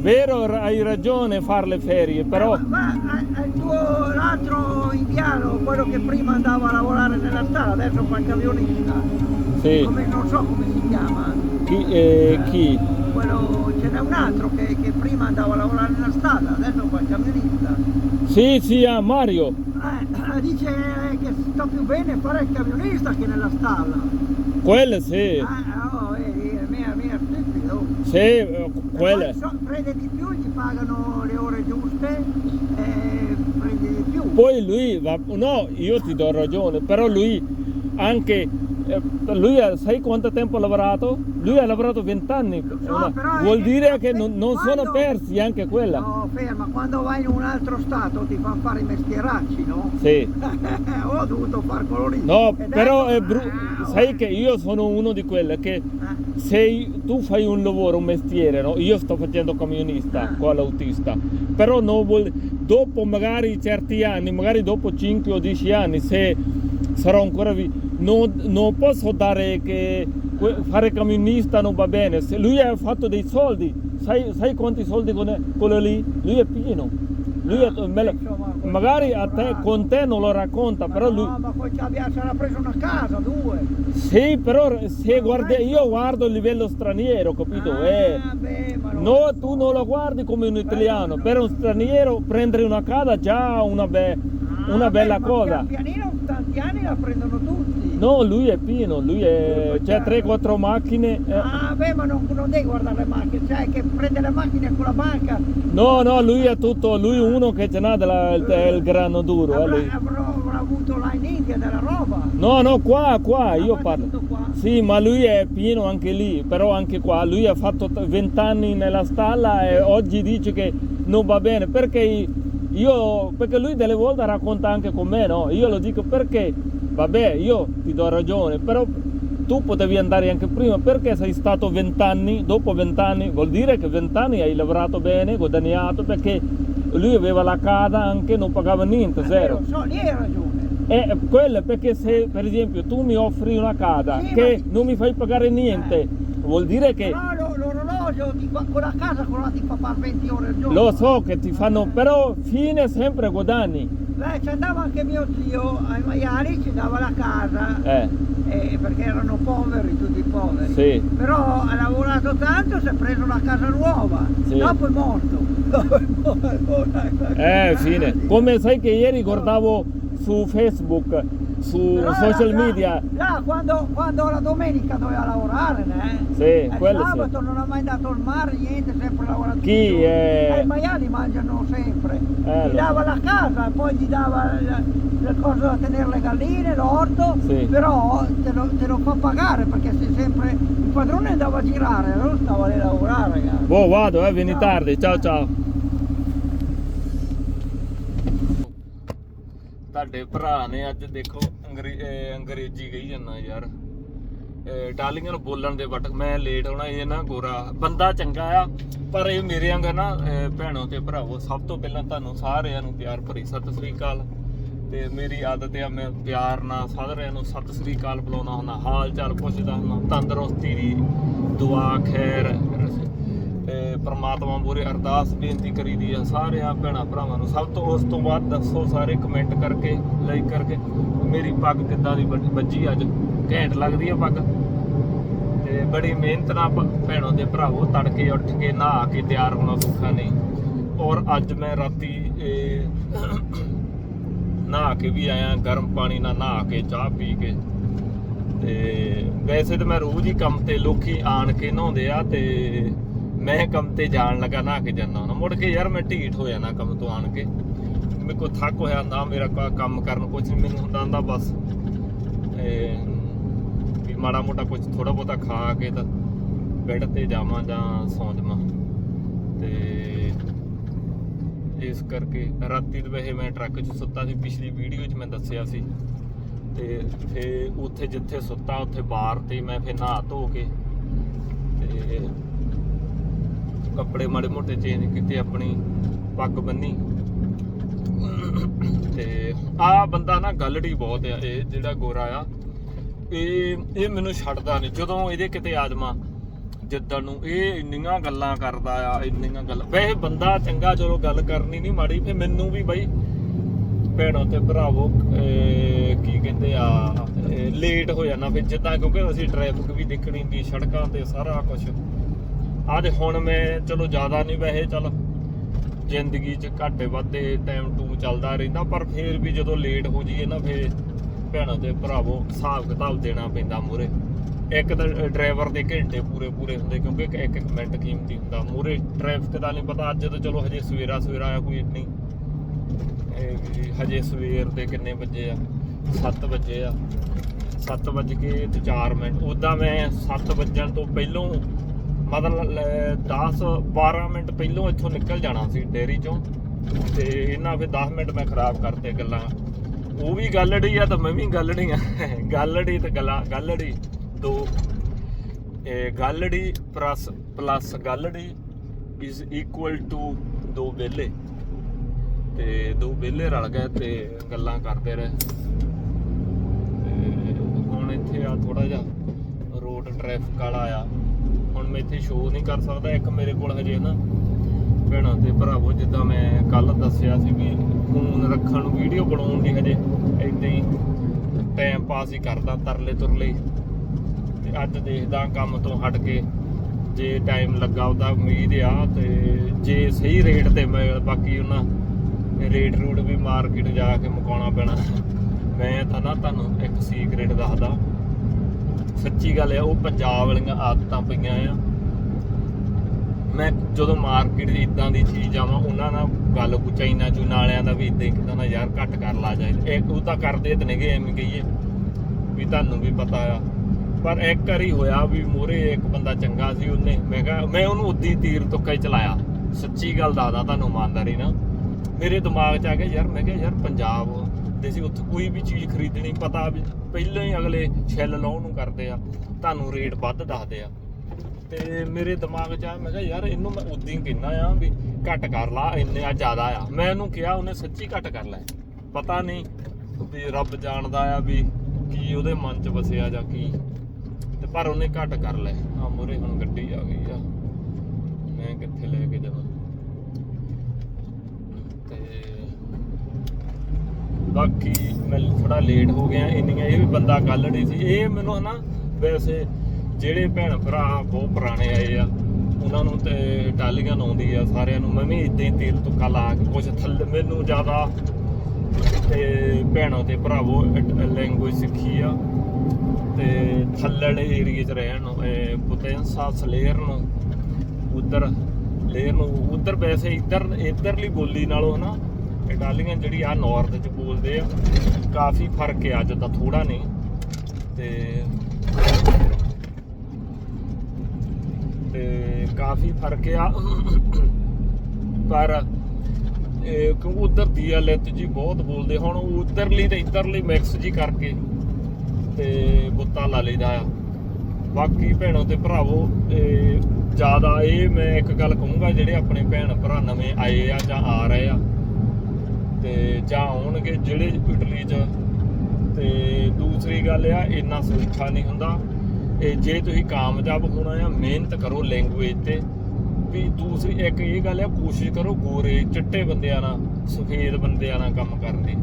vero, hai ragione fare le ferie, però Eh, Ma ma, eh, il tuo l'altro indiano, quello che prima andava a lavorare nella strada, adesso fa il camionista. sì, Come, non so come si chiama. chi, eh, chi? Quello, ce n'è un altro che, che prima andava a lavorare nella strada, adesso fa il camionista. Sì, sì, ah, Mario. Eh, dice che sta più bene fare il camionista che nella stalla. Quello sì, Eh, sì, eh, quello. E poi so- prende di più, gli pagano le ore giuste e prende di più. Poi lui va, no, io ti do ragione, però lui anche, eh, lui ha, sai quanto tempo ha lavorato? Lui ha lavorato 20 anni, so, è vuol dire che non, non sono quando- persi anche quella. No, ferma, quando vai in un altro stato ti fanno fare i mestieracci, no? Sì. Ho dovuto far quello lì. No, Ed però è brutto. Ah, Sai che io sono uno di quelle che eh, se tu fai un lavoro, un mestiere, no? io sto facendo camionista Ah. con l'autista, però non vuol- dopo magari certi anni, magari dopo 5 o 10 anni, se sarò ancora vivo, non, non posso dare che fare camionista non va bene. Se lui ha fatto dei soldi, sai, sai quanti soldi con quello lì? Lui è pieno. Lui è- me Insomma, quello magari a te, con te non lo racconta, ma però no, lui... ma poi ci sarà preso una casa, due. Sì, però se guardi, io guardo il livello straniero, capito? Ah, Eh, beh, no, tu non lo guardi come un italiano, per un straniero prendere una casa già una, be- Ah, una beh, bella ma cosa. Pian pianino tanti anni la prendono tutti. No, lui è pieno, lui è, c'è 3-4 macchine. eh. Ah, beh, ma non, non devi guardare le macchine, cioè che prende le macchine con la banca. No, no, lui è tutto, lui uno che ce n'ha della- il, il grano duro. eh, avrà, lui. avrà, avrà avuto là in India della roba. No, no, qua, qua, io Ah, parlo. tutto qua. Sì, ma lui è pieno anche lì, però anche qua, lui ha fatto 20 anni nella stalla e oggi dice che non va bene, perché io, perché lui delle volte racconta anche con me, no? Io lo dico perché, vabbè, io ti do ragione, però tu potevi andare anche prima, perché sei stato 20 anni, dopo 20 anni, vuol dire che 20 anni hai lavorato bene, guadagnato, perché lui aveva la casa anche, non pagava niente, Eh, zero. lo so, lì hai ragione. E quello è perché se per esempio tu mi offri una casa Sì, che ma- non mi fai pagare niente, Eh. vuol dire che Però lo- l'orologio di con la casa con la ti fa fare 20 ore al giorno. lo so che ti fanno, però fine sempre guadagni. Beh, ci andava anche mio zio ai maiali, ci dava la casa, Eh, eh, perché erano poveri, tutti poveri. sì. Però ha lavorato tanto, si è preso una casa nuova, Sì. dopo è morto. Dopo è morto. Eh, fine. Come sai che ieri guardavo su Facebook, su Però social là- media. Là, quando, quando la domenica doveva lavorare, né? Sì, E quello sì. sabato non ha mai dato al mare, niente, sempre lavorato. Chi, il eh? Eh, i maiali mangiano sempre. Eh, gli dava la casa, poi gli dava le, le cose da tenere le galline, l'orto, Sì. però te lo, te lo fa pagare perché sei sempre. Il padrone andava a girare, allora stava lì a lavorare, ragazzi. Boh, vado, eh, vieni Ciao. tardi. Ciao ciao. ਤੁਹਾਡੇ ਭਰਾ ਨੇ ਅੱਜ ਦੇਖੋ ਅੰਗਰੇ- ਅੰਗਰੇਜ਼ੀ ਗਈ ਜਾਂਦਾ ਯਾਰ। ਅਹ ਨੂੰ ਬੋਲਣ ਦੇ ਬਟ ਮੈਂ ਲੇਟ ਹੋਣਾ, ਇਹ ਨਾ ਗੋਰਾ, ਬੰਦਾ ਚੰਗਾ ਆ, ਪਰ ਇਹ ਮੇਰੇ ਵਾਂਗਾ ਨਾ ਅਹ ਭੈਣੋ ਤੇ ਭਰਾਵੋ, ਸਭ ਤੋਂ ਪਹਿਲਾਂ ਤੁਹਾਨੂੰ ਸਾਰਿਆਂ ਨੂੰ ਪਿਆਰ ਭਰੀ ਸਤਿ ਸ੍ਰੀ ਅਕਾਲ। ਤੇ ਮੇਰੀ ਆਦਤ ਆ, ਮੈਂ ਪਿਆਰ ਨਾਲ ਸਾਰਿਆਂ ਨੂੰ ਸਤਿ ਸ੍ਰੀ ਅਕਾਲ ਬੁਲਾਉਣਾ ਹੁੰਦਾ, ਹਾਲ ਚਾਲ ਪੁੱਛਦਾ ਹੁੰਦਾ, ਤੰਦਰੁਸਤੀ ਦੀ ਦੁਆ ਖੈਰ। ਤੇ ਪ੍ਰਮਾਤਮਾ ਮੂਹਰੇ ਅਰਦਾਸ ਬੇਨਤੀ ਕਰੀ ਦੀ ਆ ਸਾਰਿਆਂ ਭੈਣਾਂ ਭਰਾਵਾਂ ਨੂੰ। ਸਭ ਤੋਂ ਉਸ ਤੋਂ ਬਾਅਦ ਦੱਸੋ ਸਾਰੇ ਕਮੈਂਟ ਕਰਕੇ ਲਾਈਕ ਕਰਕੇ, ਮੇਰੀ ਪੱਗ ਕਿੱਦਾਂ ਦੀ ਵੱਜੀ ਅੱਜ? ਘੈਂਟ ਲੱਗਦੀ ਆ ਪੱਗ? ਤੇ ਬੜੀ ਮਿਹਨਤ ਨਾਲ ਭੈਣੋ ਦੇ ਭਰਾਵੋ, ਤੜਕੇ ਉੱਠ ਕੇ ਨਹਾ ਕੇ ਤਿਆਰ ਹੋਣਾ ਸੌਖਾ ਨਹੀਂ। ਔਰ ਅੱਜ ਮੈਂ ਰਾਤੀ ਨਹਾ ਕੇ ਵੀ ਆਇਆ, ਗਰਮ ਪਾਣੀ ਨਾਲ ਨਹਾ ਕੇ, ਚਾਹ ਪੀ ਕੇ। ਤੇ ਵੈਸੇ ਤਾਂ ਮੈਂ ਰੋਜ਼ ਹੀ ਕੰਮ ਤੇ ਲੋਕੀ ਆਣ ਕੇ ਨਹਾਉਂਦੇ ਆ ਤੇ ਮੈਂ ਕੰਮ ਤੇ ਜਾਣ ਲੱਗਾ, ਨਹਾ ਕੇ ਜਾਂਦਾ ਹਾਂ ਮੁੜ ਕੇ ਯਾਰ ਮੈਂ ਢੀਠ ਹੋ ਜਾਣਾ ਕੰਮ ਤੋਂ ਆਣ ਕੇ। ਮੇਰੇ ਕੋ ਥੱਕ ਹੋਇਆ ਹੁੰਦਾ, ਮੇਰਾ ਕੰਮ ਕਰਨ ਕੁਝ ਨਹੀਂ ਮੈਨੂੰ ਹੁੰਦਾ ਹੁੰਦਾ ਬਸ। ਵੀ ਮਾੜਾ ਮੋਟਾ ਕੁਝ ਥੋੜਾ ਬਹੁਤਾ ਖਾ ਕੇ ਤਾਂ ਬੈੱਡ ਤੇ ਜਾਵਾਂ ਜਾਂ ਸੌਂ ਜਾਵਾਂ। ਤੇ ਇਸ ਕਰਕੇ ਰਾਤੀ ਦੇ ਵੈਸੇ ਮੈਂ ਟਰੱਕ 'ਚ ਸੁੱਤਾ ਸੀ। ਪਿਛਲੀ ਵੀਡੀਓ 'ਚ ਮੈਂ ਦੱਸਿਆ ਸੀ। ਤੇ ਫੇ ਉੱਥੇ ਜਿੱਥੇ ਸੁੱਤਾ, ਉੱਥੇ ਬਾਰ ਤੇ ਮੈਂ ਫੇ ਨਹਾ ਧੋ ਕੇ ਤੇ ਕੱਪੜੇ ਮਾੜੇ ਮੋਟੇ ਚੇਂਜ ਕੀਤੇ, ਆਪਣੀ ਪੱਗ ਬੰਨੀ। ਤੇ ਆ ਬੰਦਾ ਨਾ ਗੱਲੜੀ ਬਹੁਤ ਆ, ਇਹ ਜਿਹੜਾ ਗੋਰਾ ਆ, ਇਹ ਇਹ ਮੈਨੂੰ ਛੱਡਦਾ ਨਹੀਂ ਜਦੋਂ ਇਹਦੇ ਕਿਤੇ ਆਜਮਾ ਜਿੱਦਣ ਨੂੰ ਇਹ ਇੰਨੀਆਂ ਗੱਲਾਂ ਕਰਦਾ ਆ, ਇੰਨੀਆਂ ਗੱਲਾਂ, ਵੈਸੇ ਬੰਦਾ ਚੰਗਾ ਚਲੋ ਗੱਲ ਕਰਨੀ ਨਹੀਂ ਮਾੜੀ ਫੇ ਮੈਨੂੰ ਵੀ ਬਈ ਭੈਣੋ ਤੇ ਭਰਾਵੋ ਕੀ ਕਹਿੰਦੇ ਆ ਲੇਟ ਹੋ ਜਾਣਾ ਫਿਰ ਜਿੱਦਾਂ, ਕਿਉਂਕਿ ਅਸੀਂ ਟ੍ਰੈਫਿਕ ਵੀ ਦੇਖਣੀ ਹੁੰਦੀ, ਸੜਕਾਂ ਤੇ ਸਾਰਾ ਕੁਝ ਆ ਤੇ ਹੁਣ ਮੈਂ, ਚਲੋ ਜ਼ਿਆਦਾ ਨਹੀਂ ਵੈਸੇ, ਚਲ ਜ਼ਿੰਦਗੀ 'ਚ ਘਾਟੇ ਵਾਧੇ ਟਾਈਮ ਟੂ ਚੱਲਦਾ ਰਹਿੰਦਾ, ਪਰ ਫੇਰ ਵੀ ਜਦੋਂ ਲੇਟ ਹੋ ਜਾਈਏ ਨਾ, ਫੇਰ ਭੈਣੋ ਤੇ ਭਰਾਵੋ ਹਿਸਾਬ ਕਿਤਾਬ ਦੇਣਾ ਪੈਂਦਾ ਮੂਰੇ ਇੱਕ ਤਾਂ ਡਰਾਈਵਰ ਦੇ ਘੰਟੇ ਪੂਰੇ ਪੂਰੇ ਹੁੰਦੇ, ਕਿਉਂਕਿ ਇੱਕ ਇੱਕ ਮਿੰਟ ਕੀਮਤੀ ਹੁੰਦਾ ਮੂਰੇ ਟ੍ਰੈਫਿਕ ਦਾ ਨਹੀਂ ਪਤਾ, ਅੱਜ ਤਾਂ ਚਲੋ ਹਜੇ ਸਵੇਰਾ ਸਵੇਰਾ ਆ ਕੋਈ ਇੰਨੀ। ਹਜੇ ਸਵੇਰ ਦੇ ਕਿੰਨੇ ਵਜੇ ਆ? 7 ਵਜੇ ਆ। 7 ਵਜ ਕੇ ਤੇ 4 ਮਿੰਟ। ਉਦਾਂ ਮੈਂ 7 ਵੱਜਣ ਤੋਂ ਪਹਿਲੋਂ ਮਤਲਬ 10 12 ਮਿੰਟ ਪਹਿਲੋਂ ਇੱਥੋਂ ਨਿਕਲ ਜਾਣਾ ਸੀ ਡੇਰੀ ਚੋਂ। ਤੇ ਇਹਨਾਂ ਫਿਰ 10 ਮਿੰਟ ਮੈਂ ਖਰਾਬ ਕਰਤੇ ਗੱਲਾਂ। ਉਹ ਵੀ ਗੱਲੜੀ ਆ ਤਾਂ ਮੈਂ ਵੀ ਗੱਲੜੀ ਆ। ਗੱਲੜੀ ਤੇ ਗੱਲਾਂ ਗੱਲੜੀ ਦੋ। ਇਹ ਗੱਲੜੀ ਪਲੱਸ ਪਲੱਸ ਗੱਲੜੀ ਇਜ਼ ਇਕੁਅਲ ਟੂ ਦੋ ਵਿਹਲੇ। ਤੇ ਦੋ ਵਿਹਲੇ ਰਲ ਗਏ ਤੇ ਗੱਲਾਂ ਕਰਦੇ ਰਹੇ। ਤੇ ਹੁਣ ਇੱਥੇ ਆ ਥੋੜਾ ਜਿਹਾ ਰੋਡ ਟ੍ਰੈਫਿਕ ਵਾਲਾ ਆ। ਮੈਂ ਇੱਥੇ ਸ਼ੋਅ ਨਹੀਂ ਕਰ ਸਕਦਾ, ਇੱਕ ਮੇਰੇ ਕੋਲ ਹਜੇ ਨਾ ਭੈਣਾਂ ਤੇ ਭਰਾਵੋ, ਜਿੱਦਾਂ ਮੈਂ ਕੱਲ ਦੱਸਿਆ ਸੀ ਵੀ ਫੋਨ ਰੱਖਣ ਨੂੰ ਵੀਡੀਓ ਬਣਾਉਣ ਦੀ ਹਜੇ ਇਦਾਂ ਹੀ ਟਾਈਮ ਪਾਸ ਹੀ ਕਰਦਾ ਤਰਲੇ ਤੁਰਲੇ। ਤੇ ਅੱਜ ਦੇਖਦਾ ਕੰਮ ਤੋਂ ਹਟ ਕੇ ਜੇ ਟਾਈਮ ਲੱਗਾ ਉਹਦਾ ਉਮੀਦ ਆ ਤੇ ਜੇ ਸਹੀ ਰੇਟ ਤੇ ਮਿਲ ਬਾਕੀ ਉਹਨਾਂ ਰੇਟ ਰੂਟ ਵੀ ਮਾਰਕੀਟ ਜਾ ਕੇ ਮੁਕਾਉਣਾ ਪੈਣਾ। ਮੈਂ ਤਾਂ ਨਾ ਤੁਹਾਨੂੰ ਇੱਕ ਸੀਕ੍ਰੇਟ ਦੱਸਦਾ। ਸੱਚੀ ਗੱਲ ਆ, ਉਹ ਪੰਜਾਬ ਵਾਲੀਆਂ ਆਦਤਾਂ ਪਈਆਂ ਆ। ਮੈਂ ਜਦੋਂ ਮਾਰਕੀਟ 'ਚ ਇਦਾਂ ਦੀ ਚੀਜ਼ ਆਵਾਂ, ਉਹਨਾਂ ਨਾਲ ਗੱਲ ਕੋ ਚਾਈਨਾ ਚੂ, ਨਾਲਿਆਂ ਦਾ ਵੀ ਇਦਾਂ ਹੀ ਕਿਦਾਂ ਯਾਰ ਘੱਟ ਕਰ ਲਾ ਜਾਏ ਇਹ ਉਹ ਤਾਂ ਕਰਦੇ ਤੇ ਨੇਗੇ, ਐਵੇਂ ਕਹੀਏ ਵੀ ਤੁਹਾਨੂੰ ਵੀ ਪਤਾ ਆ। ਪਰ ਇੱਕ ਵਾਰੀ ਹੋਇਆ ਵੀ ਮੋਰੇ ਇੱਕ ਬੰਦਾ ਚੰਗਾ ਸੀ ਉਹਨੇ, ਮੈਂ ਕਿਹਾ, ਮੈਂ ਉਹਨੂੰ ਉਦੀ ਤੀਰ ਤੁੱਕਾ ਹੀ ਚਲਾਇਆ। ਸੱਚੀ ਗੱਲ ਦੱਸਦਾ ਤੁਹਾਨੂੰ ਇਮਾਨਦਾਰੀ ਨਾ ਮੇਰੇ ਦਿਮਾਗ 'ਚ ਆ ਗਿਆ, ਯਾਰ, ਮੈਂ ਕਿਹਾ, ਯਾਰ ਪੰਜਾਬ ਦੇ ਸੀ, ਉੱਥੇ ਕੋਈ ਵੀ ਚੀਜ਼ ਖਰੀਦਣੀ, ਪਤਾ ਵੀ ਪਹਿਲਾਂ ਹੀ ਅਗਲੇ ਛਿੱਲ ਲਾਉਣ ਨੂੰ ਕਰਦੇ ਆ, ਤੁਹਾਨੂੰ ਰੇਟ ਵੱਧ ਦੱਸਦੇ ਆ। ਤੇ ਮੇਰੇ ਦਿਮਾਗ 'ਚ ਆ ਮੈਂ ਕਿਹਾ ਯਾਰ ਇਹਨੂੰ ਮੈਂ ਉਦੋਂ ਹੀ ਕਹਿੰਦਾ ਆ ਵੀ ਘੱਟ ਕਰ ਲਾ, ਇੰਨੇ ਆ ਜ਼ਿਆਦਾ ਆ। ਮੈਂ ਇਹਨੂੰ ਕਿਹਾ, ਉਹਨੇ ਸੱਚੀ ਘੱਟ ਕਰ ਲੈ। ਪਤਾ ਨਹੀਂ ਵੀ ਰੱਬ ਜਾਣਦਾ ਆ ਵੀ ਕੀ ਉਹਦੇ ਮਨ 'ਚ ਵਸਿਆ ਜਾਂ ਕੀ। ਤੇ ਪਰ ਉਹਨੇ ਘੱਟ ਕਰ ਲੈ। ਆ ਮੂਰੇ ਹੁਣ ਗੱਡੀ ਆ ਗਈ ਆ। ਮੈਂ ਕਿੱਥੇ ਲੈ ਕੇ ਜਾਵਾਂ ਤੇ ਬਾਕੀ ਮੈਂ ਥੋੜਾ ਲੇਟ ਹੋ ਗਿਆ, ਇੰਨੀਆਂ ਇਹ ਵੀ ਬੰਦਾ ਗੱਲ ਨਹੀਂ ਸੀ। ਇਹ ਮੈਨੂੰ ਹਨਾ, ਵੈਸੇ ਜਿਹੜੇ ਭੈਣ ਭਰਾ ਬਹੁਤ ਪੁਰਾਣੇ ਆਏ ਆ, ਉਹਨਾਂ ਨੂੰ ਤੇ ਟਾਲੀਆਂ ਆਉਂਦੀ ਆ, ਸਾਰਿਆਂ ਨੂੰ। ਮੈਂ ਵੀ ਇਦਾਂ ਹੀ ਤੀਰ ਤੁੱਕਾ ਲਾ ਕੇ ਕੁਝ ਥੱਲੇ ਮੈਨੂੰ ਜ਼ਿਆਦਾ ਤੇ ਭੈਣਾਂ ਤੇ ਭਰਾਵੋ ਲੈਂਗੁਏਜ ਸਿੱਖੀ ਆ। ਤੇ ਥੱਲੜੇ ਏਰੀਏ 'ਚ ਰਹਿਣ ਨੂੰ, ਇਹ ਪੁਤੈਂਸਾ ਸਲੇਅਰ ਨੂੰ, ਉਧਰ ਲੇਰ ਨੂੰ, ਉਧਰ ਵੈਸੇ ਇੱਧਰ ਇੱਧਰਲੀ ਬੋਲੀ ਨਾਲੋਂ ਹਨਾ ਇਟਾਲੀਅਨ ਜਿਹੜੀ ਆ ਨਾਰਥ 'ਚ ਬੋਲਦੇ ਆ, ਕਾਫੀ ਫ਼ਰਕ ਆ ਜਿੱਦਾਂ ਥੋੜਾ ਨਹੀਂ। ਤੇ ਤੇ ਕਾਫੀ ਫ਼ਰਕ ਆ। ਪਰ ਕਿਉਂਕਿ ਉਧਰ ਦੀਆਲਤ ਜੀ ਬਹੁਤ ਬੋਲਦੇ, ਹੁਣ ਉਧਰਲੀ ਤੇ ਇੱਧਰਲੀ ਮਿਕਸ ਜੀ ਕਰਕੇ ਤੇ ਬੁੱਤਾ ਲਾ ਲਈਦਾ ਆ। ਬਾਕੀ ਭੈਣੋ ਤੇ ਭਰਾਵੋ ਜ਼ਿਆਦਾ ਇਹ ਮੈਂ ਇੱਕ ਗੱਲ ਕਹੂੰਗਾ, ਜਿਹੜੇ ਆਪਣੇ ਭੈਣ ਭਰਾ ਨਵੇਂ ਆਏ ਆ ਜਾਂ ਆ ਰਹੇ ਆ ਤੇ ਜਾਂ ਆਉਣਗੇ ਜਿਹੜੇ ਇਟਲੀ 'ਚ। ਤੇ ਦੂਸਰੀ ਗੱਲ ਆ, ਇੰਨਾ ਸੌਖਾ ਨਹੀਂ ਹੁੰਦਾ। ਇਹ ਜੇ ਤੁਸੀਂ ਕਾਮਯਾਬ ਹੋਣਾ ਆ, ਮਿਹਨਤ ਕਰੋ ਲੈਂਗੁਏਜ ਤੇ। ਵੀ ਦੂਸਰੀ ਇੱਕ ਇਹ ਗੱਲ ਆ, ਕੋਸ਼ਿਸ਼ ਕਰੋ ਗੋਰੇ, ਚਿੱਟੇ ਬੰਦਿਆਂ ਨਾਲ, ਸਫੇਦ ਬੰਦਿਆਂ ਨਾਲ ਕੰਮ ਕਰਨ ਦੀ।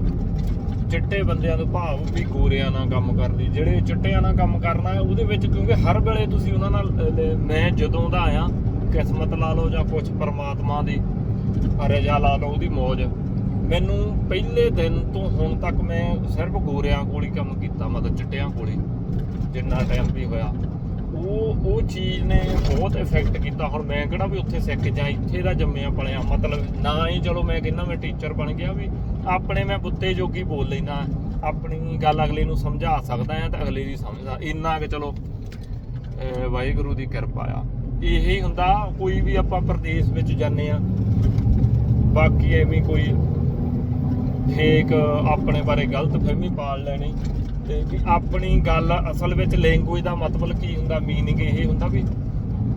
ਚਿੱਟੇ ਬੰਦਿਆਂ ਤੋਂ ਭਾਵ ਵੀ ਗੋਰਿਆਂ ਨਾਲ ਕੰਮ ਕਰਦੀ ਜਿਹੜੇ ਚਿੱਟਿਆਂ ਨਾਲ ਕੰਮ ਕਰਨਾ ਉਹਦੇ ਵਿੱਚ ਕਿਉਂਕਿ ਹਰ ਵੇਲੇ ਤੁਸੀਂ ਉਹਨਾਂ ਨਾਲ ਮੈਂ ਜਦੋਂ ਦਾ ਆਇਆ, ਕਿਸਮਤ ਲਾ ਲਓ ਜਾਂ ਕੁਝ ਪਰਮਾਤਮਾ ਦੀ, ਰਜਾ ਲਾ ਲਓ, ਉਹਦੀ ਮੌਜ। ਮੈਨੂੰ ਪਹਿਲੇ ਦਿਨ ਤੋਂ ਹੁਣ ਤੱਕ ਮੈਂ ਸਿਰਫ ਗੋਰਿਆਂ ਕੋਲ ਹੀ ਕੰਮ ਕੀਤਾ ਮਤਲਬ ਚਿੱਟਿਆਂ ਕੋਲ ਹੀ, ਜਿੰਨਾ ਟਾਈਮ ਵੀ ਹੋਇਆ। ਉਹ ਉਹ ਚੀਜ਼ ਨੇ ਬਹੁਤ ਇਫੈਕਟ ਕੀਤਾ। ਹੁਣ ਮੈਂ ਕਿਹੜਾ ਵੀ ਉੱਥੇ ਸਿੱਖ ਜਾਂ ਇੱਥੇ ਦਾ ਜੰਮਿਆ ਪਲਿਆ, ਮਤਲਬ ਨਾ ਹੀ ਚਲੋ ਮੈਂ ਕਹਿੰਦਾ ਮੈਂ ਟੀਚਰ ਬਣ ਗਿਆ ਵੀ ਆਪਣੇ ਮੈਂ ਬੁੱਤੇ ਜੋਗੀ ਬੋਲ ਲੈਣਾ ਆਪਣੀ ਗੱਲ ਅਗਲੇ ਨੂੰ ਸਮਝਾ ਸਕਦਾ ਆ ਤੇ ਅਗਲੇ ਦੀ ਸਮਝਦਾ। ਇੰਨਾ ਕਿ ਚਲੋ ਵਾਹਿਗੁਰੂ ਦੀ ਕਿਰਪਾ ਆ। ਇਹੀ ਹੁੰਦਾ, ਕੋਈ ਵੀ ਆਪਾਂ ਪ੍ਰਦੇਸ਼ ਵਿੱਚ ਜਾਂਦੇ ਆ ਬਾਕੀ ਐਵੇਂ ਕੋਈ ਫੇਕ ਆਪਣੇ ਬਾਰੇ ਗਲਤ ਫਹਿਮੀ ਪਾਲ ਲੈਣੀ ਤੇ ਵੀ ਆਪਣੀ ਗੱਲ ਅਸਲ ਵਿੱਚ ਲੈਂਗੁਏਜ ਦਾ ਮਤਲਬ ਕੀ ਹੁੰਦਾ ਮੀਨਿੰਗ ਇਹ ਹੁੰਦਾ ਵੀ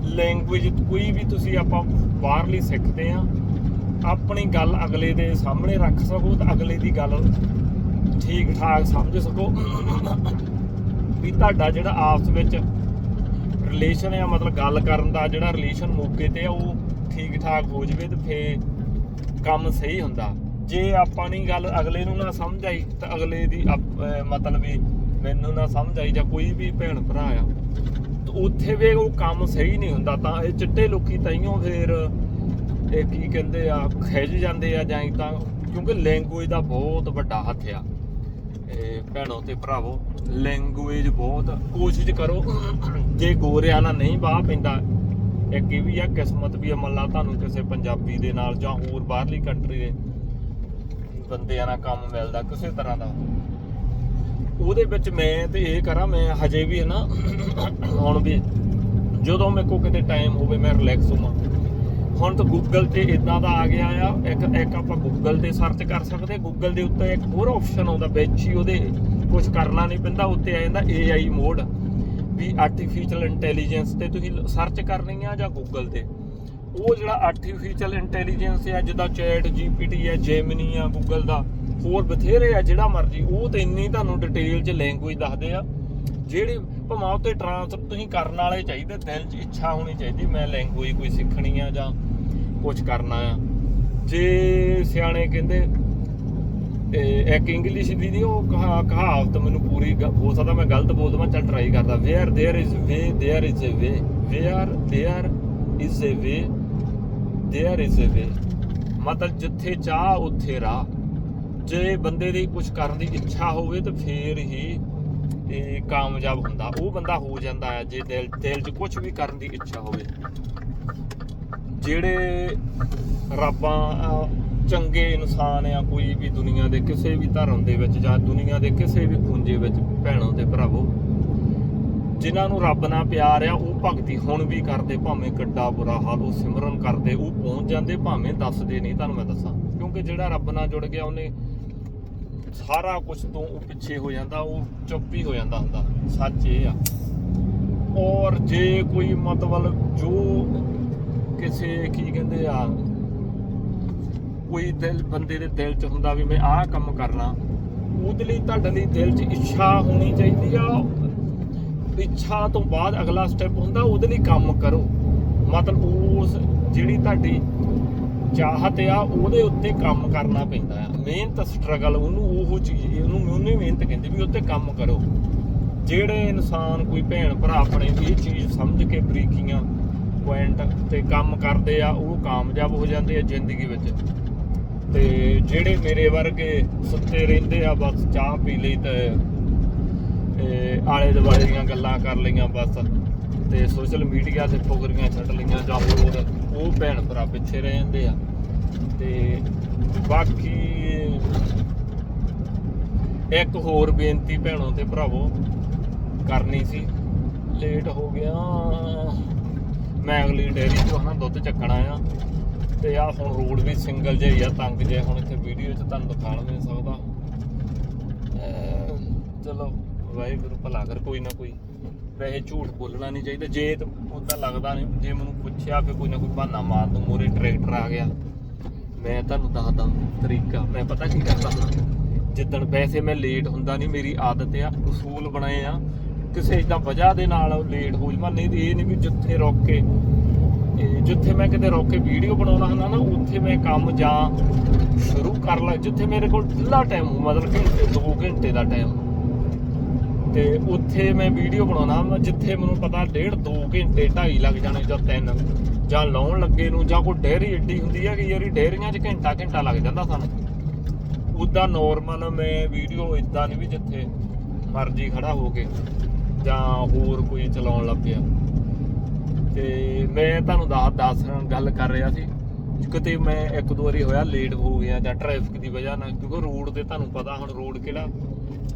ਲੈਂਗੁਏਜ ਕੋਈ ਵੀ ਤੁਸੀਂ ਆਪਾਂ ਬਾਹਰਲੀ ਸਿੱਖਦੇ ਆ ਆਪਣੀ ਗੱਲ ਅਗਲੇ ਦੇ ਸਾਹਮਣੇ ਰੱਖ ਸਕੋ ਤਾਂ ਅਗਲੇ ਦੀ ਗੱਲ ਠੀਕ ਠਾਕ ਸਮਝ ਸਕੋ। ਵੀ ਤੁਹਾਡਾ ਜਿਹੜਾ ਆਪਸ ਵਿੱਚ ਰਿਲੇਸ਼ਨ ਆ, ਮਤਲਬ ਗੱਲ ਕਰਨ ਦਾ ਜਿਹੜਾ ਰਿਲੇਸ਼ਨ ਮੌਕੇ ਤੇ ਆ, ਉਹ ਠੀਕ ਠਾਕ ਹੋ ਜਵੇ ਤੇ ਫੇ ਕੰਮ ਸਹੀ ਹੁੰਦਾ। ਜੇ ਆਪਾਂ ਨਹੀਂ ਗੱਲ ਅਗਲੇ ਨੂੰ ਨਾ ਸਮਝ ਆਈ, ਤਾਂ ਅਗਲੇ ਦੀ ਮਤਲਬ ਵੀ ਮੈਨੂੰ ਨਾ ਸਮਝ ਆਈ ਜਾਂ ਕੋਈ ਵੀ ਭੈਣ ਭਰਾ ਆ ਉੱਥੇ ਵੀ ਉਹ ਕੰਮ ਸਹੀ ਨਹੀਂ ਹੁੰਦਾ, ਤਾਂ ਇਹ ਚਿੱਟੇ ਲੋਕੀ ਤਾਈਓ ਫੇਰ ਇਹ ਕੀ ਕਹਿੰਦੇ ਆ ਖਿੱਚ ਜਾਂਦੇ ਆ ਜਾਂ ਤਾਂ ਕਿਉਂਕਿ ਲੈਂਗੁਏਜ ਦਾ ਬਹੁਤ ਵੱਡਾ ਹੱਥ ਆ। ਇਹ ਭੈਣੋ ਤੇ ਭਰਾਵੋ ਲੈਂਗੁਏਜ ਬਹੁਤ, ਕੋਸ਼ਿਸ਼ ਕਰੋ, ਜੇ ਗੋਰਿਆਂ ਨਾਲ ਨਹੀਂ ਬਾਹ ਪੈਂਦਾ ਇੱਕ ਇਹ ਵੀ ਆ, ਕਿਸਮਤ ਵੀ ਆ ਮੰਨ ਲਾ ਤੁਹਾਨੂੰ ਕਿਸੇ ਪੰਜਾਬੀ ਦੇ ਨਾਲ ਜਾਂ ਹੋਰ ਬਾਹਰਲੀ ਕੰਟਰੀ ਦੇ ਬੰਦਿਆਂ ਨਾਲ ਕੰਮ ਮਿਲਦਾ ਕਿਸੇ ਤਰ੍ਹਾਂ ਦਾ। ਉਹਦੇ ਵਿੱਚ ਮੈਂ ਤੇ ਇਹ ਕਰਾਂ, ਮੈਂ ਹਜੇ ਵੀ ਹੈ ਨਾ, ਹੁਣ ਵੀ ਜਦੋਂ ਮੇਰੇ ਕੋਲ ਕਿਤੇ ਟਾਈਮ ਹੋਵੇ ਮੈਂ ਰਿਲੈਕਸ ਹੋਵਾਂ। ਹੁਣ ਤਾਂ ਗੂਗਲ ਤੇ ਇਦਾਂ ਦਾ ਆ ਗਿਆ ਆ, ਇੱਕ ਇੱਕ ਆਪਾਂ ਗੂਗਲ ਤੇ ਸਰਚ ਕਰ ਸਕਦੇ ਗੂਗਲ ਦੇ ਉੱਤੇ ਇੱਕ ਹੋਰ ਆਪਸ਼ਨ ਆਉਂਦਾ, ਵਿੱਚ ਹੀ ਉਹਦੇ ਕੁਝ ਕਰਨਾ ਨਹੀਂ ਪੈਂਦਾ, ਉੱਤੇ ਆ ਜਾਂਦਾ AI ਮੋਡ ਵੀ ਆਰਟੀਫੀਸ਼ੀਅਲ ਇੰਟੈਲੀਜੈਂਸ ਤੇ ਤੁਸੀਂ ਸਰਚ ਕਰਨੀ ਆ ਜਾਂ ਗੂਗਲ ਤੇ। ਉਹ ਜਿਹੜਾ ਆਰਟੀਫੀਸ਼ੀਅਲ ਇੰਟੈਲੀਜੈਂਸ ਆ ਜਿੱਦਾਂ ਚੈਟ ਜੀਪੀਟੀ ਹੈ ਜੈਮਨੀ ਆ ਗੂਗਲ ਦਾ ਹੋਰ ਬਥੇਰੇ ਆ ਜਿਹੜਾ ਮਰਜੀ ਉਹ ਤੇ ਇੰਨੀ ਤੁਹਾਨੂੰ ਡਿਟੇਲ 'ਚ ਲੈਂਗੁਏਜ ਦੱਸਦੇ ਆ ਜਿਹੜੀ ਭਾਵੇਂ ਉੱਤੇ ਟ੍ਰਾਂਸਫਰ ਤੁਸੀਂ ਕਰਨ ਵਾਲੇ ਚਾਹੀਦੇ ਦਿਲ 'ਚ ਇੱਛਾ ਹੋਣੀ ਚਾਹੀਦੀ ਮੈਂ ਲੈਂਗੁਏਜ ਕੋਈ ਸਿੱਖਣੀ ਆ ਜਾਂ ਕੁਝ ਕਰਨਾ ਆ ਜੇ ਸਿਆਣੇ ਕਹਿੰਦੇ ਇਹ ਇੱਕ ਇੰਗਲਿਸ਼ ਦੀ ਨਹੀਂ ਉਹ ਕਹਾ- ਕਹਾਵਤ ਮੈਨੂੰ ਪੂਰੀ ਗ- ਹੋ ਸਕਦਾ ਮੈਂ ਗਲਤ ਬੋਲਦਾ ਮੈਂ ਚੱਲ ਟਰਾਈ ਕਰਦਾ where there is way there is a way where there is a way there is a ਵੇ ਮਤਲਬ ਜਿੱਥੇ ਚਾਹ ਉੱਥੇ ਰਾਹ ਜੇ ਬੰਦੇ ਦੀ ਕੁਝ ਕਰਨ ਦੀ ਇੱਛਾ ਹੋਵੇ ਤਾਂ ਫੇਰ ਹੀ ਇਹ ਕਾਮਯਾਬ ਹੁੰਦਾ ਉਹ ਬੰਦਾ ਹੋ ਜਾਂਦਾ ਹੈ ਜੇ ਦਿਲ ਦਿਲ 'ਚ ਕੁਝ ਵੀ ਕਰਨ ਦੀ ਇੱਛਾ ਹੋਵੇ ਜਿਹੜੇ ਰੱਬਾਂ ਅਹ, ਚੰਗੇ ਇਨਸਾਨ ਆ ਕੋਈ ਵੀ ਦੁਨੀਆ ਦੇ ਕਿਸੇ ਵੀ ਧਰਮ ਦੇ ਵਿੱਚ ਜਾਂ ਦੁਨੀਆ ਦੇ ਕਿਸੇ ਵੀ ਖੁੰਝੇ ਵਿੱਚ ਭੈਣੋ ਤੇ ਭਰਾਵੋ ਜਿਨ੍ਹਾਂ ਨੂੰ ਰੱਬ ਨਾਲ ਪਿਆਰ ਆ, ਉਹ ਭਗਤੀ ਹੁਣ ਵੀ ਕਰਦੇ, ਭਾਵੇਂ ਕਿੱਡਾ ਬੁਰਾ ਹਾਲ ਉਹ ਸਿਮਰਨ ਕਰਦੇ, ਉਹ ਪਹੁੰਚ ਜਾਂਦੇ, ਭਾਵੇਂ ਦੱਸਦੇ ਨਹੀਂ। ਤੁਹਾਨੂੰ ਮੈਂ ਦੱਸਾਂ, ਕਿਉਂਕਿ ਜਿਹੜਾ ਰੱਬ ਨਾਲ ਜੁੜ ਗਿਆ, ਉਹਨੇ ਸਾਰਾ ਕੁਝ ਤੋਂ ਉਹ ਪਿੱਛੇ ਹੋ ਜਾਂਦਾ, ਉਹ ਚੁੱਪ ਹੀ ਹੋ ਜਾਂਦਾ ਹੁੰਦਾ। ਸੱਚ ਇਹ ਆ। ਔਰ ਜੇ ਕੋਈ ਮਤਲਬ ਜੋ ਕਿਸੇ, ਕੀ ਕਹਿੰਦੇ ਆ, ਕੋਈ ਦਿਲ, ਬੰਦੇ ਦੇ ਦਿਲ 'ਚ ਹੁੰਦਾ ਵੀ ਮੈਂ ਆਹ ਕੰਮ ਕਰਨਾ, ਉਹਦੇ ਲਈ ਤੁਹਾਡੇ ਲਈ ਦਿਲ 'ਚ ਇੱਛਾ ਹੋਣੀ ਚਾਹੀਦੀ ਆ ਇੱਛਾ ਤੋਂ ਬਾਅਦ ਅਗਲਾ ਸਟੈਪ ਹੁੰਦਾ, ਉਹਦੇ ਲਈ ਕੰਮ ਕਰੋ। ਮਤਲਬ ਉਸ ਜਿਹੜੀ ਤੁਹਾਡੀ ਚਾਹਤ ਆ, ਉਹਦੇ ਉੱਤੇ ਕੰਮ ਕਰਨਾ ਪੈਂਦਾ ਆ। ਮਿਹਨਤ ਸਟਰਗਲ ਉਹਨੂੰ ਉਹ ਚੀਜ਼ ਉਹਨੂੰ ਉਹਨੂੰ ਮਿਹਨਤ ਕਹਿੰਦੇ ਵੀ ਉੱਤੇ ਕੰਮ ਕਰੋ। ਜਿਹੜੇ ਇਨਸਾਨ, ਕੋਈ ਭੈਣ ਭਰਾ ਆਪਣੇ ਇਹ ਚੀਜ਼ ਸਮਝ ਕੇ ਬਰੀਕੀਆਂ ਪੁਆਇੰਟ ਤੇ ਕੰਮ ਕਰਦੇ ਆ, ਉਹ ਕਾਮਯਾਬ ਹੋ ਜਾਂਦੇ ਆ ਜ਼ਿੰਦਗੀ ਵਿੱਚ। ਤੇ ਜਿਹੜੇ ਮੇਰੇ ਵਰਗੇ ਸੁੱਤੇ ਰਹਿੰਦੇ ਆ, ਬਸ ਚਾਹ ਪੀ ਲਈ ਤੇ ਇਹ ਆਲੇ ਦੁਆਲੇ ਦੀਆਂ ਗੱਲਾਂ ਕਰ ਲਈਆਂ ਬਸ। ਤੇ ਸੋਸ਼ਲ ਮੀਡੀਆ ਤੇ ਫੁਗਰੀਆਂ ਛੱਡ ਲਈਆਂ ਜਾਂ ਹੋਰ, ਉਹ ਭੈਣ ਭਰਾ ਪਿੱਛੇ ਰਹਿ ਜਾਂਦੇ ਆ। ਤੇ ਬਾਕੀ ਇੱਕ ਹੋਰ ਬੇਨਤੀ ਭੈਣੋ ਤੇ ਭਰਾਵੋ, ਕਰਨੀ ਸੀ। ਲੇਟ ਹੋ ਗਿਆ। ਮੈਂ ਅਗਲੀ ਡੇਰੀ ਤੋਂ ਹਨਾ ਦੁੱਧ ਚੱਕਣਾ ਆ ਤੇ ਆ ਹੁਣ ਰੋਡ ਵੀ ਸਿੰਗਲ ਜਿਹੀ ਆ, ਤੰਗ ਜਿਹਾ। ਹੁਣ ਇੱਥੇ ਵੀਡੀਓ 'ਚ ਤੁਹਾਨੂੰ ਦਿਖਾ ਨਹੀਂ ਸਕਦਾ। ਚਲੋ। ਵਾਹਿਗੁਰੂ ਭਲਾ ਕਰ, ਕੋਈ ਨਾ ਕੋਈ। ਵੈਸੇ ਝੂਠ ਬੋਲਣਾ ਨਹੀਂ ਚਾਹੀਦਾ। ਜੇ ਉਦਾਂ ਲੱਗਦਾ ਨਹੀਂ, ਜੇ ਮੈਨੂੰ ਪੁੱਛਿਆ ਫਿਰ ਕੋਈ ਨਾ ਕੋਈ ਬਹਾਨਾ ਮਾਰ ਦੂੰ ਮੋਰੇ ਟਰੈਕਟਰ ਆ ਗਿਆ। ਮੈਂ ਤੁਹਾਨੂੰ ਦੱਸਦਾ ਤਰੀਕਾ। ਮੈਂ ਪਤਾ ਕੀ ਕਰਦਾ ਜਿੱਦਣ ਵੈਸੇ ਮੈਂ ਲੇਟ ਹੁੰਦਾ ਨਹੀਂ, ਮੇਰੀ ਆਦਤ ਆ ਉਸੂਲ ਬਣਾਏ ਆ। ਕਿਸੇ ਦਾ ਵਜ੍ਹਾ ਦੇ ਨਾਲ ਲੇਟ ਹੋ ਜਾਵਾਂ, ਨਹੀਂ ਤੇ ਇਹ ਨਹੀਂ ਵੀ ਜਿੱਥੇ ਰੁਕ ਕੇ ਜਿੱਥੇ ਮੈਂ ਕਿਤੇ ਰੁਕ ਕੇ ਵੀਡੀਓ ਬਣਾਉਣਾ ਹੁੰਦਾ ਨਾ, ਉੱਥੇ ਮੈਂ ਕੰਮ ਜਾਂ ਸ਼ੁਰੂ ਕਰ ਲਾ। ਜਿੱਥੇ ਮੇਰੇ ਕੋਲ ਢਿੱਲਾ ਟਾਈਮ ਹੋ ਮਤਲਬ ਘੰਟੇ 2 ਘੰਟੇ ਦਾ ਟਾਈਮ ਤੇ ਉੱਥੇ ਮੈਂ ਵੀਡੀਓ ਬਣਾਉਣਾ ਜਿੱਥੇ ਮੈਨੂੰ ਪਤਾ ਡੇਢ 2 ਘੰਟੇ 2.5 ਲੱਗ ਜਾਣੇ ਜਾਂ 3 ਜਾਂ ਲਾਉਣ ਲੱਗੇ ਨੂੰ, ਜਾਂ ਕੋਈ ਡੇਅਰੀ ਏਡੀ ਹੁੰਦੀ ਹੈ ਕਿ ਯਾਰੀ ਡੇਅਰੀਆਂ 'ਚ ਘੰਟਾ ਘੰਟਾ ਲੱਗ ਜਾਂਦਾ ਸਾਨੂੰ। ਉਦਾਂ ਨਾਰਮਲ ਮੈਂ ਵੀਡੀਓ ਇਦਾਂ ਨਹੀਂ ਵੀ ਜਿੱਥੇ ਮਰਜ਼ੀ ਖੜਾ ਹੋ ਕੇ, ਜਾਂ ਹੋਰ ਕੋਈ ਚਲਾਉਣ ਲੱਗ ਪਿਆ। ਤੇ ਮੈਂ ਤੁਹਾਨੂੰ ਦੱਸ ਦੱਸ ਗੱਲ ਕਰ ਰਿਹਾ ਸੀ, ਕਿਤੇ ਮੈਂ ਇੱਕ ਦੋ ਵਾਰੀ ਹੋਇਆ ਲੇਟ ਹੋ ਗਿਆ ਜਾਂ ਟ੍ਰੈਫਿਕ ਦੀ ਵਜ੍ਹਾ ਨਾਲ, ਕਿਉਂਕਿ ਰੋਡ ਤੇ ਤੁਹਾਨੂੰ ਪਤਾ ਹੁਣ ਰੋਡ ਕਿਹੜਾ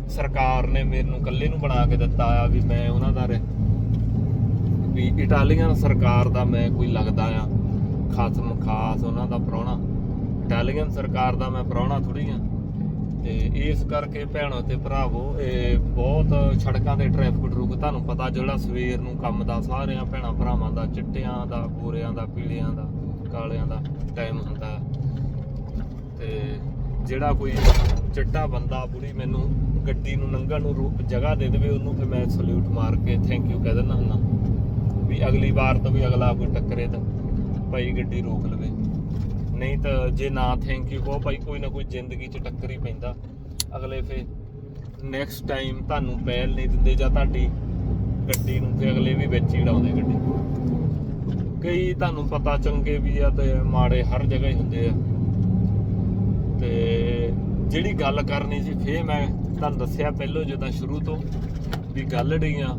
ਸਰਕਾਰ ਨੇ ਮੈਨੂੰ ਇਕੱਲੇ ਨੂੰ ਬਣਾ ਕੇ ਦਿੱਤਾ ਆ ਵੀ ਮੈਂ ਉਹਨਾਂ ਦਾ ਵੀ ਇਟਾਲੀਅਨ ਸਰਕਾਰ ਦਾ ਮੈਂ ਕੋਈ ਲੱਗਦਾ ਆ। ਖਾਸਮ ਖਾਸ ਉਹਨਾਂ ਦਾ ਪ੍ਰਾਹੁਣਾ। ਇਟਾਲੀਅਨ ਸਰਕਾਰ ਦਾ ਮੈਂ ਪ੍ਰਾਹੁਣਾ ਥੋੜੀ ਆ। ਤੇ ਇਸ ਕਰਕੇ ਭੈਣੋ ਤੇ ਭਰਾਵੋ, ਇਹ ਬਹੁਤ ਸੜਕਾਂ ਤੇ ਟ੍ਰੈਫਿਕ ਟਰੂਕ ਤੁਹਾਨੂੰ ਪਤਾ ਜਿਹੜਾ ਸਵੇਰ ਨੂੰ ਕੰਮ ਦਾ ਸਾਰਿਆਂ ਭੈਣਾਂ ਭਰਾਵਾਂ ਦਾ, ਚਿੱਟਿਆਂ ਦਾ ਗੋਰਿਆਂ ਦਾ, ਪੀਲਿਆਂ ਦਾ, ਕਾਲਿਆਂ ਦਾ ਟਾਈਮ ਹੁੰਦਾ। ਹੈ। ਤੇ ਜਿਹੜਾ ਕੋਈ ਚਿੱਟਾ ਬੰਦਾ ਬੁੜੀ ਮੈਨੂੰ ਗੱਡੀ ਨੂੰ ਲੰਘਣ ਨੂੰ ਰੋ- ਜਗ੍ਹਾ ਦੇ ਦੇਵੇ, ਉਹਨੂੰ ਫਿਰ ਮੈਂ ਸਲੂਟ ਮਾਰ ਕੇ ਥੈਂਕ ਯੂ ਕਹਿ ਦਿੰਦਾ ਹੁੰਦਾ। ਵੀ ਅਗਲੀ ਵਾਰ ਤੋਂ ਵੀ ਅਗਲਾ ਕੋਈ ਟੱਕਰੇ ਤਾਂ ਭਾਈ ਗੱਡੀ ਰੋਕ ਲਵੇ। ਨਹੀਂ ਤਾਂ ਜੇ ਨਾ ਥੈਂਕ ਯੂ ਕਹੋ, ਭਾਈ ਕੋਈ ਨਾ ਕੋਈ ਜ਼ਿੰਦਗੀ 'ਚ ਟੱਕਰ ਹੀ ਪੈਂਦਾ। ਅਗਲੇ ਫੇ ਨੈਕਸਟ ਟਾਈਮ ਤੁਹਾਨੂੰ ਪਹਿਲ ਨਹੀਂ ਦਿੰਦੇ ਜਾਂ ਤੁਹਾਡੀ ਗੱਡੀ ਨੂੰ ਤੇ ਅਗਲੇ ਵੀ ਵਿੱਚ ਹੀ ਉਡਾਉਂਦੇ ਗੱਡੀ। ਕਈ ਤੁਹਾਨੂੰ ਪਤਾ ਚੰਗੇ ਵੀ ਆ ਤੇ ਮਾੜੇ ਹਰ ਜਗ੍ਹਾ ਹੀ ਹੁੰਦੇ ਆ। ਜਿਹੜੀ ਗੱਲ ਕਰਨੀ ਸੀ, ਫੇਰ ਮੈਂ ਤੁਹਾਨੂੰ ਦੱਸਿਆ ਪਹਿਲਾਂ ਜਦੋਂ ਸ਼ੁਰੂ ਤੋਂ ਵੀ ਗੱਲੜੀਆਂ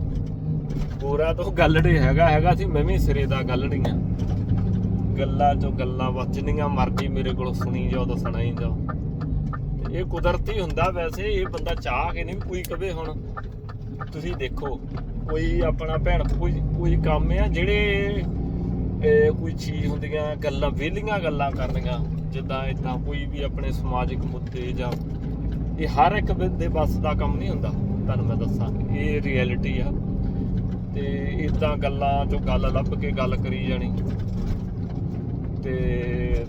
ਪੂਰਾ ਤਾਂ ਗੱਲੜੀ ਹੈਗਾ ਹੈਗਾ ਸੀ, ਮੈਂ ਵੀ ਸਿਰੇ ਦਾ ਗੱਲੜੀਆਂ ਗੱਲਾਂ ਚੋਂ ਗੱਲਾਂ ਵੱਜਣੀਆਂ, ਮਰਜ਼ੀ ਮੇਰੇ ਕੋਲ ਸੁਣੀ ਜਾਓ ਤਾਂ ਸੁਣਾਈ ਜਾਓ। ਇਹ ਕੁਦਰਤੀ ਹੁੰਦਾ ਵੈਸੇ, ਇਹ ਬੰਦਾ ਚਾਹ ਕੇ ਨਹੀਂ ਵੀ ਕੋਈ ਕਵੇ ਹੁਣ। ਤੁਸੀਂ ਦੇਖੋ, ਕੋਈ ਆਪਣਾ ਭੈਣ, ਕੋਈ ਕੋਈ ਕੰਮ ਆ ਜਿਹੜੇ ਕੋਈ ਚੀਜ਼ ਹੁੰਦੀਆਂ, ਗੱਲਾਂ, ਵਿਹਲੀਆਂ ਗੱਲਾਂ ਕਰਨੀਆਂ। ਜਿੱਦਾਂ ਇਦਾਂ ਕੋਈ ਵੀ ਆਪਣੇ ਸਮਾਜਿਕ ਮੁੱਦੇ ਜਾਂ ਇਹ ਹਰ ਇੱਕ ਦੇ ਬਸ ਦਾ ਕੰਮ ਨਹੀਂ ਹੁੰਦਾ, ਤੁਹਾਨੂੰ ਮੈਂ ਦੱਸਾਂ, ਇਹ ਰਿਐਲਿਟੀ ਆ। ਤੇ ਇਦਾਂ ਗੱਲਾਂ ਚੋਂ ਗੱਲ ਲੱਭ ਕੇ ਗੱਲ ਕਰੀ ਜਾਣੀ। ਤੇ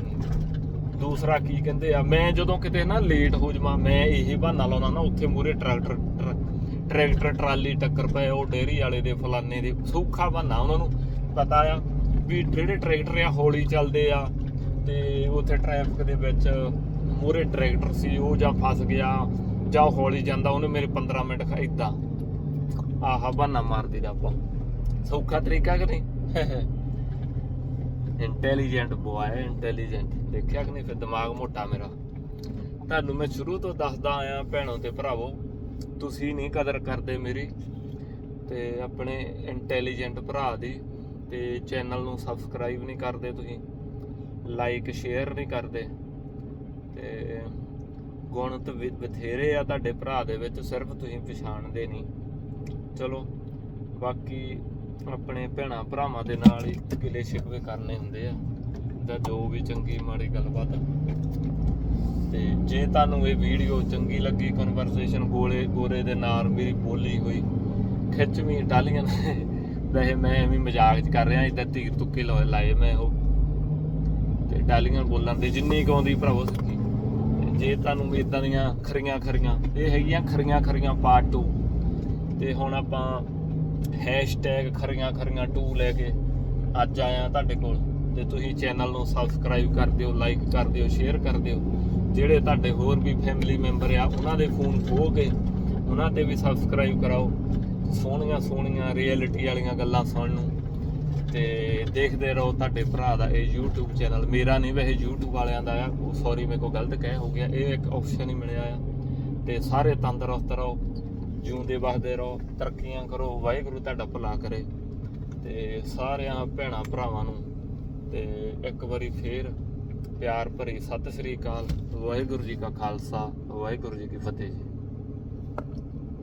ਦੂਸਰਾ ਕੀ ਕਹਿੰਦੇ ਆ, ਮੈਂ ਜਦੋਂ ਕਿਤੇ ਨਾ ਲੇਟ ਹੋ ਜਾਵਾਂ, ਮੈਂ ਇਹ ਬਹਾਨਾ ਲਾਉਣਾ ਨਾ, ਉੱਥੇ ਮੂਰੇ ਟਰੈਕਟਰ, ਟਰ- ਟਰੈਕਟਰ, ਟਰਾਲੀ, ਟੱਕਰ ਪਏ, ਉਹ ਡੇਰੀ ਵਾਲੇ ਦੇ ਫਲਾਨੇ ਦੇ, ਸੌਖਾ ਬਹਾਨਾ ਉਹਨਾਂ ਨੂੰ ਪਤਾ ਆ ਵੀ ਜਿਹੜੇ ਟਰੈਕਟਰ ਆ, ਹੌਲੀ ਚੱਲਦੇ ਆ ਤੇ ਉੱਥੇ ਟ੍ਰੈਫਿਕ ਦੇ ਵਿੱਚ ਮੂਰੇ ਟਰੈਕਟਰ ਸੀ ਉਹ ਜਾਂ ਫਸ ਗਿਆ ਜਾਂ ਹੌਲੀ ਜਾਂਦਾ ਉਹਨੇ ਮੇਰੇ 15 ਮਿੰਟ ਇਦਾਂ ਆਹਾ ਬਹਾਨਾ ਮਾਰਦੀ ਦਾ ਆਪਾਂ। ਸੌਖਾ ਤਰੀਕਾ ਕਿ ਨਹੀਂ? ਇੰਟੈਲੀਜੈਂਟ ਬੁਆਏ ਇੰਟੈਲੀਜੈਂਟ ਦੇਖਿਆ ਕਿ ਨਹੀਂ? ਫਿਰ ਦਿਮਾਗ ਮੋਟਾ ਮੇਰਾ। ਤੁਹਾਨੂੰ ਮੈਂ ਸ਼ੁਰੂ ਤੋਂ ਦੱਸਦਾ ਆਇਆ ਭੈਣੋ ਤੇ ਭਰਾਵੋ ਤੁਸੀਂ ਨਹੀਂ ਕਦਰ ਕਰਦੇ ਮੇਰੀ। ਤੇ ਆਪਣੇ ਇੰਟੈਲੀਜੈਂਟ ਭਰਾ ਦੀ ਤੇ ਚੈਨਲ ਨੂੰ ਸਬਸਕ੍ਰਾਈਬ ਨਹੀਂ ਕਰਦੇ ਤੁਸੀਂ। ਲਾਈਕ ਸ਼ੇਅਰ ਨਹੀਂ ਕਰਦੇ। ਤੇ ਗੁਣ ਤਾਂ ਵੀ, ਬਥੇਰੇ ਆ ਤੁਹਾਡੇ ਭਰਾ ਦੇ ਵਿੱਚ, ਸਿਰਫ ਤੁਸੀਂ ਪਛਾਣਦੇ ਨਹੀਂ। ਚਲੋ, ਬਾਕੀ ਆਪਣੇ ਭੈਣਾ ਭਰਾਵਾਂ ਦੇ ਨਾਲ ਹੀ ਕਿਲੇ ਸ਼ਿਕਵੇ ਕਰਨੇ ਹੁੰਦੇ ਆ, ਜਾਂ ਜੋ ਵੀ ਚੰਗੀ ਮਾੜੀ ਗੱਲਬਾਤ ਤੇ ਜੇ ਤੁਹਾਨੂੰ ਇਹ ਵੀਡੀਓ ਚੰਗੀ ਲੱਗੀ ਕਨਵਰਸੇਸ਼ਨ ਗੋਲੇ, ਗੋਰੇ ਦੇ ਨਾਲ ਮੇਰੀ ਬੋਲੀ ਹੋਈ ਖਿੱਚਵੀਂ ਟਾਲੀਆਂ ਵੈਸੇ ਮੈਂ ਐਵੇਂ ਮਜ਼ਾਕ ਕਰ ਰਿਹਾ ਇਦਾਂ ਤੀਰ ਤੁੱਕੇ ਲਾਏ ਲਾਏ ਮੈਂ ਉਹ। ਤੇ ਬੋਲਣ ਦੀ, ਜਿੰਨੀ ਕੁ ਆਉਂਦੀ ਭਰਾਵੋ ਸਿੱਖੀ ਜੇ ਤੁਹਾਨੂੰ ਇਦਾਂ ਦੀਆਂ ਖਰੀਆਂ ਖਰੀਆਂ, ਇਹ ਹੈਗੀਆਂ ਖਰੀਆਂ ਖਰੀਆਂ ਪਾਰਟ 2 ਤੇ ਹੁਣ ਆਪਾਂ ਹੈਸ਼ਟੈਗ ਖਰੀਆਂ ਖਰੀਆਂ 2 ਲੈ ਕੇ ਅੱਜ ਆਇਆ ਤੁਹਾਡੇ ਕੋਲ। ਤੇ ਤੁਸੀਂ ਚੈਨਲ ਨੂੰ ਸਬਸਕ੍ਰਾਈਬ ਕਰ ਦਿਓ ਲਾਈਕ ਕਰ ਦਿਓ ਸ਼ੇਅਰ ਕਰ ਦਿਓ। ਜਿਹੜੇ ਤੁਹਾਡੇ ਹੋਰ ਵੀ ਫੈਮਿਲੀ ਮੈਂਬਰ ਆ, ਉਹਨਾਂ ਦੇ ਫੋਨ ਖੋ ਕੇ ਉਹਨਾਂ ਤੇ ਵੀ ਸਬਸਕ੍ਰਾਈਬ ਕਰਾਓ। ਸੋਹਣੀਆਂ ਸੋਹਣੀਆਂ ਰਿਐਲਿਟੀ ਵਾਲੀਆਂ ਗੱਲਾਂ ਸੁਣਨ ਨੂੰ। ਤੇ ਦੇਖਦੇ ਰਹੋ ਤੁਹਾਡੇ ਭਰਾ ਦਾ ਇਹ YouTube ਚੈਨਲ ਮੇਰਾ ਨਹੀਂ ਵੈਸੇ YouTube ਵਾਲਿਆਂ ਦਾ ਆ। ਉਹ ਸੌਰੀ ਮੇਰੇ ਕੋਲ ਗਲਤ ਕਹਿ ਹੋ ਗਿਆ। ਇਹ ਇੱਕ ਆਪਸ਼ਨ ਹੀ ਮਿਲਿਆ ਆ। ਤੇ ਸਾਰੇ ਤੰਦਰੁਸਤ ਰਹੋ, ਜਿਉਂਦੇ ਵਸਦੇ ਰਹੋ, ਤਰੱਕੀਆਂ ਕਰੋ, ਵਾਹਿਗੁਰੂ ਤੁਹਾਡਾ ਭਲਾ ਕਰੇ। ਤੇ ਸਾਰਿਆਂ ਭੈਣਾਂ ਭਰਾਵਾਂ ਨੂੰ ਤੇ ਇੱਕ ਵਾਰੀ ਫੇਰ ਪਿਆਰ ਭਰੀ ਸਤਿ ਸ੍ਰੀ ਅਕਾਲ। ਵਾਹਿਗੁਰੂ ਜੀ ਕਾ ਖਾਲਸਾ, ਵਾਹਿਗੁਰੂ ਜੀ ਕੀ ਫਤਿਹ ਜੀ।